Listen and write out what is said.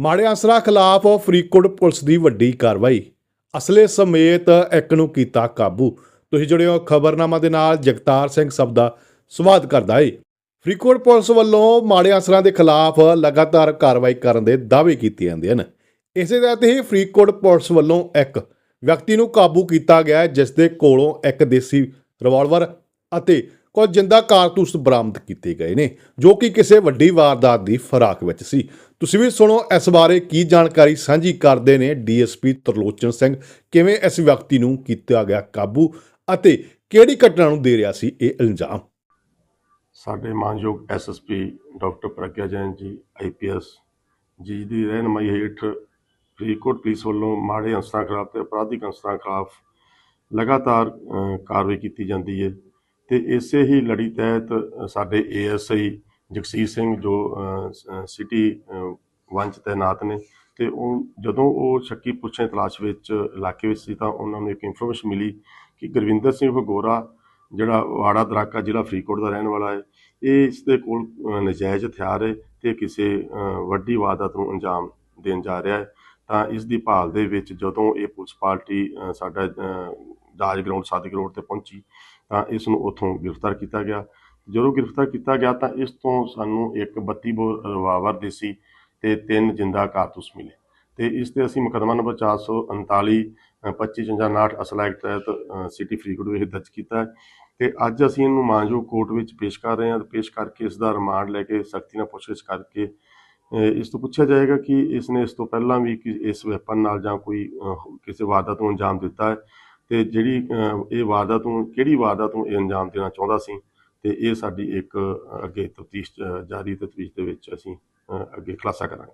ਮਾੜੇ ਅਸਰਾਂ ਖਿਲਾਫ ਫਰੀਦਕੋਟ ਪੁਲਿਸ ਦੀ ਵੱਡੀ ਕਾਰਵਾਈ। ਅਸਲੇ ਸਮੇਤ ਇੱਕ ਨੂੰ ਕੀਤਾ ਕਾਬੂ। ਤੁਸੀਂ ਜੁੜਿਓ ਖਬਰਨਾਮਾ ਦੇ ਨਾਲ ਜਗਤਾਰ ਸਿੰਘ ਸਭ ਦਾ ਸਵਾਗਤ ਕਰਦਾ ਏ। ਫਰੀਦਕੋਟ ਪੁਲਿਸ ਵੱਲੋਂ ਮਾੜੇ ਅਸਰਾਂ ਦੇ ਖਿਲਾਫ ਲਗਾਤਾਰ ਕਾਰਵਾਈ ਕਰਨ ਦੇ ਦਾਅਵੇ ਕੀਤੇ ਜਾਂਦੇ ਹਨ। ਇਸੇ ਤਹਿਤ ਹੀ ਫਰੀਦਕੋਟ ਪੁਲਿਸ ਵੱਲੋਂ ਇੱਕ ਵਿਅਕਤੀ ਨੂੰ ਕਾਬੂ ਕੀਤਾ ਗਿਆ ਜਿਸ ਦੇ ਕੋਲੋਂ ਇੱਕ ਦੇਸੀ ਰਿਵਾਲਵਰ ਅਤੇ ਕੁਝ ਜਿੰਦਾ ਕਾਰਤੂਸ ਬਰਾਮਦ ਕੀਤੇ ਗਏ ਨੇ, ਜੋ ਕਿ ਕਿਸੇ ਵੱਡੀ ਵਾਰਦਾਤ ਦੀ ਫਰਾਕ ਵਿੱਚ ਸੀ। ਤੁਸੀਂ ਵੀ ਸੁਣੋ, ਇਸ ਬਾਰੇ ਕੀ ਜਾਣਕਾਰੀ ਸਾਂਝੀ ਕਰਦੇ ਨੇ ਡੀਐਸਪੀ ਤਰਲੋਚਨ ਸਿੰਘ, ਕਿਵੇਂ ਇਸ ਵਿਅਕਤੀ ਨੂੰ ਕੀਤਾ ਗਿਆ ਕਾਬੂ ਅਤੇ ਕਿਹੜੀ ਘਟਨਾ ਨੂੰ ਦੇ ਰਿਹਾ ਸੀ ਇਹ ਇਲਜ਼ਾਮ? ਸਾਡੇ ਮਾਨਯੋਗ ਐਸਐਸਪੀ ਡਾਕਟਰ ਪ੍ਰਗਿਆ ਜੈਨ ਜੀ ਆਈਪੀਐਸ ਜੀ ਦੀ ਰਹਿਨਮਾਈ ਹੇਠ ਫਰੀਦਕੋਟ ਪੁਲਿਸ ਵੱਲੋਂ ਮਾੜੇ ਅੰਸਰਾਂ ਖਿਲਾਫ ਤੇ ਅਪਰਾਧਿਕ ਅੰਸਰਾਂ ਖਿਲਾਫ ਲਗਾਤਾਰ ਕਾਰਵਾਈ ਕੀਤੀ ਜਾਂਦੀ ਹੈ। ਤੇ ਇਸੇ ਹੀ ਲੜੀ ਤਹਿਤ ਅ, ਸਾਡੇ ਏਐਸਆਈ ਜਗਸੀਰ ਸਿੰਘ ਜੋ ਸਿਟੀ ਵੰਚ ਤੈਨਾਤ ਨੇ ਤੇ ਉਹ ਜਦੋਂ ਉਹ ਸ਼ੱਕੀ ਪੁੱਛੇ ਤਲਾਸ਼ ਵਿੱਚ ਇਲਾਕੇ ਵਿੱਚ ਸੀ ਤਾਂ ਉਹਨਾਂ ਨੂੰ ਇੱਕ ਇਨਫੋਰਮੇਸ਼ਨ ਮਿਲੀ ਕਿ ਗੁਰਵਿੰਦਰ ਸਿੰਘ ਗੋਰਾ ਜਿਹੜਾ ਵਾੜਾ ਦਰਾਕਾ ਜ਼ਿਲ੍ਹਾ ਫਰੀਦਕੋਟ ਦਾ ਰਹਿਣ ਵਾਲਾ ਹੈ ਇਹ ਇਸ ਦੇ ਕੋਲ ਅ, ਨਜਾਇਜ਼ ਹਥਿਆਰ ਹੈ ਤੇ ਕਿਸੇ ਵੱਡੀ ਵਾਰਦਾਤ ਨੂੰ ਅੰਜਾਮ ਦੇਣ ਜਾ ਰਿਹਾ ਹੈ। ਤਾਂ ਇਸ ਦੀ ਭਾਲ ਦੇ ਵਿੱਚ ਜਦੋਂ ਇਹ ਪੁਲਿਸ ਪਾਰਟੀ ਸਾਡਾ ਦਾਜ ਗਰਾਊਂਡ ਸਾਦੀ ਰੋਡ ਤੇ ਪਹੁੰਚੀ ਤਾਂ ਇਸ ਨੂੰ ਉੱਥੋਂ ਗ੍ਰਿਫਤਾਰ ਕੀਤਾ ਗਿਆ। ਜਦੋਂ ਗ੍ਰਿਫਤਾਰ ਕੀਤਾ ਗਿਆ ਤਾਂ ਇਸ ਤੋਂ ਸਾਨੂੰ ਇੱਕ 32 ਬੋਰ ਰਿਵਾਲਵਰ ਦੇਸੀ ਤੇ ਤਿੰਨ ਜਿੰਦਾ ਕਾਰਤੂਸ ਮਿਲੇ। ਤੇ ਇਸ ਤੇ ਅਸੀਂ ਮੁਕੱਦਮਾ ਨੰਬਰ 439 ਅ, 2559 ਅਸਲ ਐਕਟ ਤਹਿਤ ਸਿਟੀ ਫਰੀਦਕੋਟ ਵਿਖੇ ਦਰਜ ਕੀਤਾ ਹੈ। ਤੇ ਅੱਜ ਅਸੀਂ ਇਹਨੂੰ ਮਾਨਜੋ ਕੋਰਟ ਵਿੱਚ ਪੇਸ਼ ਕਰ ਰਹੇ ਹਾਂ ਤੇ ਪੇਸ਼ ਕਰਕੇ ਇਸ ਦਾ ਰਿਮਾਂਡ ਲੈ ਕੇ ਸਖਤੀ ਨਾਲ ਪੁੱਛਗਿੱਛ ਕਰਕੇ ਇਸ ਤੋਂ ਪੁੱਛਿਆ ਜਾਏਗਾ ਕਿ ਇਸ ਨੇ ਇਸ ਤੋਂ ਪਹਿਲਾਂ ਵੀ ਇਸ ਵੈਪਨ ਨਾਲ ਜਾਂ ਕੋਈ ਕਿਸੇ ਵਾਰਦਾਤ ਨੂੰ ਅੰਜਾਮ ਦਿੱਤਾ ਹੈ। ਤੇ ਜਿਹੜੀ ਇਹ ਵਾਰਦਾਤ ਨੂੰ ਕਿਹੜੀ ਵਾਰਦਾਤ ਨੂੰ ਇਹ ਅੰਜਾਮ ਦੇਣਾ ਚਾਹੁੰਦਾ ਸੀ ਤੇ ਇਹ ਸਾਡੀ ਇੱਕ ਅੱਗੇ ਤਫਤੀਸ਼ ਜਾਰੀ ਤਫਤੀਸ਼ ਦੇ ਵਿੱਚ ਅਸੀਂ ਅੱਗੇ ਖੁਲਾਸਾ ਕਰਾਂਗੇ।